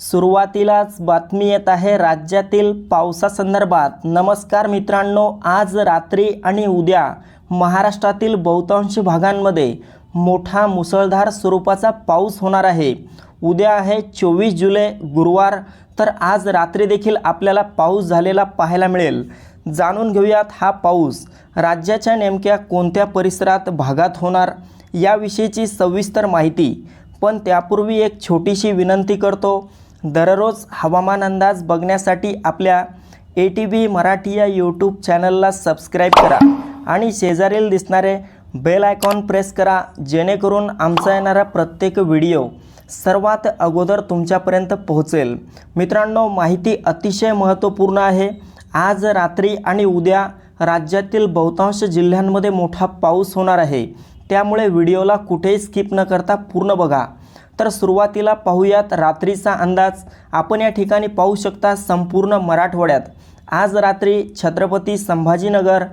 सुरुवातीलाच बातमी येत आहे राज्यातील पावसासंदर्भात. नमस्कार मित्रांनो आज रात्री आणि उद्या महाराष्ट्रातील बहुतांश भागांमध्ये मोठा मुसळधार स्वरूपाचा पाऊस होणार आहे. उद्या आहे चोवीस जुलै गुरुवार तर आज रात्री देखील आपल्याला पाऊस झालेला पाहायला मिळेल. जाणून घेऊयात हा पाऊस राज्याच्या नेमक्या कोणत्या परिसरात भागात होणार याविषयीची सविस्तर माहिती. पण त्यापूर्वी एक छोटीशी विनंती करतो दररोज हवामान अंदाज बघण्यासाठी आपल्या ए टी बी मराठी या यूट्यूब चॅनलला सबस्क्राईब करा आणि शेजारील दिसणारे बेल आयकॉन प्रेस करा जेणेकरून आमचा येणारा प्रत्येक व्हिडिओ सर्वात अगोदर तुमच्यापर्यंत पोहोचेल. मित्रांनो माहिती अतिशय महत्त्वपूर्ण आहे. आज रात्री आणि उद्या राज्यातील बहुतांश जिल्ह्यांमध्ये मोठा पाऊस होणार आहे. त्यामुळे व्हिडिओला कुठेही स्किप न करता पूर्ण बघा. तर सुरुवातीला पाहूयात रात्रीचा अंदाज. आपण या ठिकाणी पाहू शकता संपूर्ण मराठवाड्यात. आज रात्री छत्रपती संभाजीनगर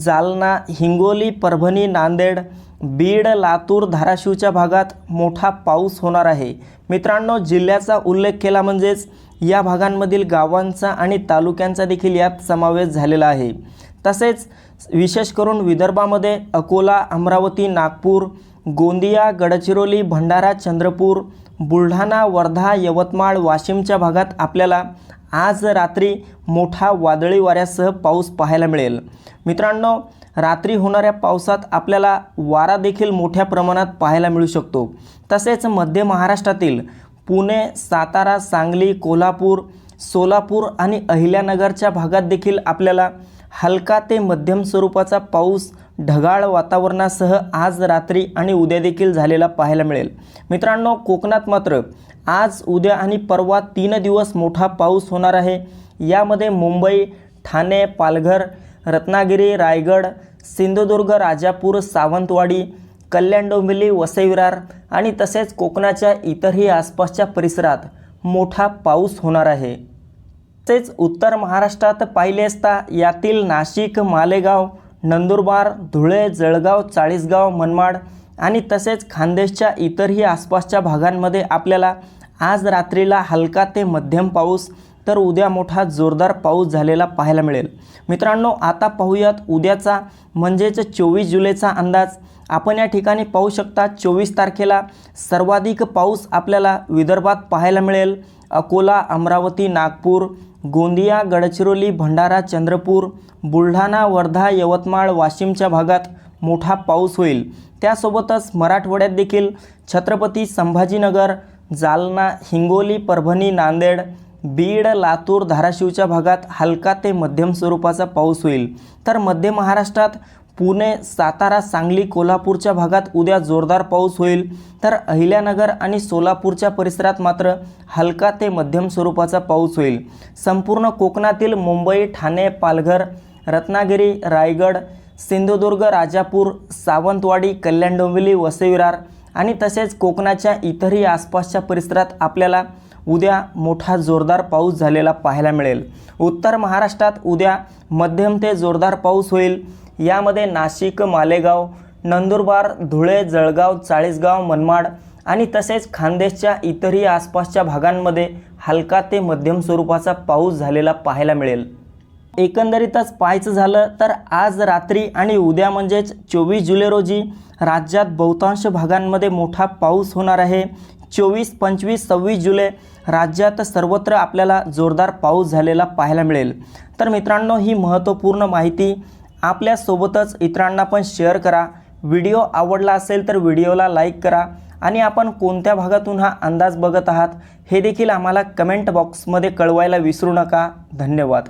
जालना हिंगोली परभणी नांदेड बीड लातूर धाराशिवच्या भागात मोठा पाऊस होणार आहे. मित्रांनो जिल्ह्याचा उल्लेख केला म्हणजेच या भागांमधील गावांचा आणि तालुक्यांचा देखील यात समावेश झालेला आहे. तसेच विशेष करून विदर्भामध्ये अकोला अमरावती नागपूर गोंदिया गडचिरोली भंडारा चंद्रपूर बुलढाणा वर्धा यवतमाळ वाशिमच्या भागात आपल्याला आज रात्री मोठा वादळी वाऱ्यासह पाऊस पाहायला मिळेल. मित्रांनो रात्री होणाऱ्या पावसात आपल्याला वारा देखील मोठ्या प्रमाणात पाहायला मिळू शकतो. तसेच मध्य महाराष्ट्रातील पुणे सातारा सांगली कोल्हापूर सोलापूर आणि अहिल्यानगरच्या भागात देखील आपल्याला हलका ते मध्यम स्वरूपाचा पाऊस ढगाळ वातावरणासह आज रात्री आणि उद्या देखील झालेला पाहायला मिळेल. मित्रांनो कोकणात मात्र आज उद्या आणि परवा तीन दिवस मोठा पाऊस होणार आहे. यामध्ये मुंबई ठाणे पालघर रत्नागिरी रायगड सिंधुदुर्ग राजापूर सावंतवाडी कल्याण डोंबिवली वसईविरार आणि तसेच कोकणाच्या इतरही आसपासच्या परिसरात मोठा पाऊस होणार आहे. तसेच उत्तर महाराष्ट्रात पाहिले असता यातील नाशिक मालेगाव नंदुरबार धुळे जळगाव चाळीसगाव मनमाड आणि तसेच खानदेशच्या इतरही आसपासच्या भागांमध्ये आपल्याला आज रात्रीला हलका ते मध्यम पाऊस तर उद्या मोठा जोरदार पाऊस झालेला पाहायला मिळेल. मित्रांनो आता पाहूयात उद्याचा म्हणजेच चोवीस जुलैचा अंदाज. आपण या ठिकाणी पाहू शकता चोवीस तारखेला सर्वाधिक पाऊस आपल्याला विदर्भात पाहायला मिळेल. अकोला अमरावती नागपूर गोंदिया गडचिरोली भंडारा चंद्रपूर बुलढाणा वर्धा यवतमाळ वाशिमच्या भागात मोठा पाऊस होईल. त्यासोबतच मराठवाड्यात देखील छत्रपती संभाजीनगर जालना हिंगोली परभणी नांदेड बीड लातूर धाराशिवच्या भागात हलका ते मध्यम स्वरूपाचा पाऊस होईल. तर मध्य महाराष्ट्रात पुणे सातारा सांगली कोल्हापूरच्या भागात उद्या जोरदार पाऊस होईल. तर अहिल्यानगर आणि सोलापूरच्या परिसरात मात्र हलका ते मध्यम स्वरूपाचा पाऊस होईल. संपूर्ण कोकणातील मुंबई ठाणे पालघर रत्नागिरी रायगड सिंधुदुर्ग राजापूर सावंतवाडी कल्याण डोंबिवली वसईविरार आणि तसेच कोकणाच्या इतरही आसपासच्या परिसरात आपल्याला उद्या मोठा जोरदार पाऊस झालेला पाहायला मिळेल. उत्तर महाराष्ट्रात उद्या मध्यम ते जोरदार पाऊस होईल. यामध्ये नाशिक मालेगाव नंदुरबार धुळे जळगाव चाळीसगाव मनमाड आणि तसेच खानदेशच्या इतरही आसपासच्या भागांमध्ये हलका ते मध्यम स्वरूपाचा पाऊस झालेला पाहायला मिळेल. एकंदरीतच पाहायचं झालं तर आज रात्री आणि उद्या म्हणजेच चोवीस जुलै रोजी राज्यात बहुतांश भागांमध्ये मोठा पाऊस होणार आहे. चोवीस पंचवीस सव्वीस जुलै राज्यात सर्वत्र आपल्याला जोरदार पाऊस झालेला पाहायला मिळेल. तर मित्रांनो ही महत्त्वपूर्ण माहिती आपल्यासोबतच इतरांना पण शेअर करा. व्हिडिओ आवडला असेल तर व्हिडिओला लाईक करा आणि आपण कोणत्या भागातून हा अंदाज बघत आहात हे देखील आम्हाला कमेंट बॉक्समध्ये कळवायला विसरू नका. धन्यवाद.